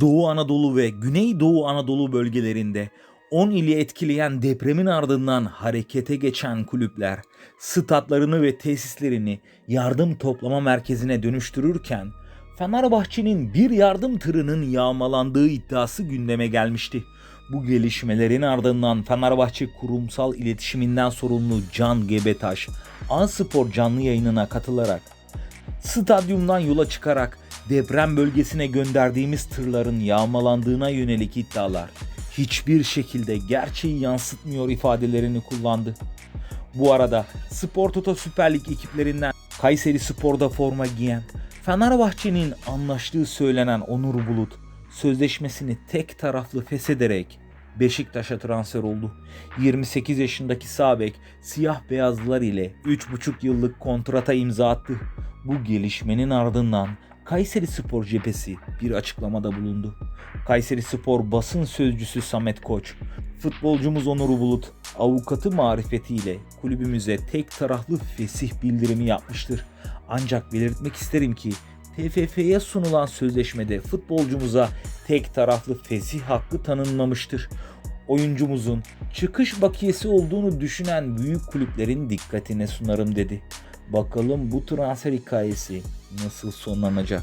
Doğu Anadolu ve Güneydoğu Anadolu bölgelerinde 10 ili etkileyen depremin ardından harekete geçen kulüpler statlarını ve tesislerini yardım toplama merkezine dönüştürürken Fenerbahçe'nin bir yardım tırının yağmalandığı iddiası gündeme gelmişti. Bu gelişmelerin ardından Fenerbahçe kurumsal iletişiminden sorumlu Can Gebetaş, A-Spor canlı yayınına katılarak stadyumdan yola çıkarak deprem bölgesine gönderdiğimiz tırların yağmalandığına yönelik iddialar hiçbir şekilde gerçeği yansıtmıyor ifadelerini kullandı. Bu arada Spor Toto Süper Lig ekiplerinden Kayseri Spor'da forma giyen Fenerbahçe'nin anlaştığı söylenen Onur Bulut sözleşmesini tek taraflı feshederek Beşiktaş'a transfer oldu. 28 yaşındaki Sabek siyah beyazlılar ile 3,5 yıllık kontrata imza attı. Bu gelişmenin ardından Kayseri Spor cephesi bir açıklamada bulundu. Kayseri Spor basın sözcüsü Samet Koç, futbolcumuz Onur Bulut avukatı marifetiyle kulübümüze tek taraflı fesih bildirimi yapmıştır. Ancak belirtmek isterim ki TFF'ye sunulan sözleşmede futbolcumuza tek taraflı fesih hakkı tanınmamıştır. Oyuncumuzun çıkış bakiyesi olduğunu düşünen büyük kulüplerin dikkatine sunarım dedi. Bakalım bu transfer hikayesi nasıl sonlanacak?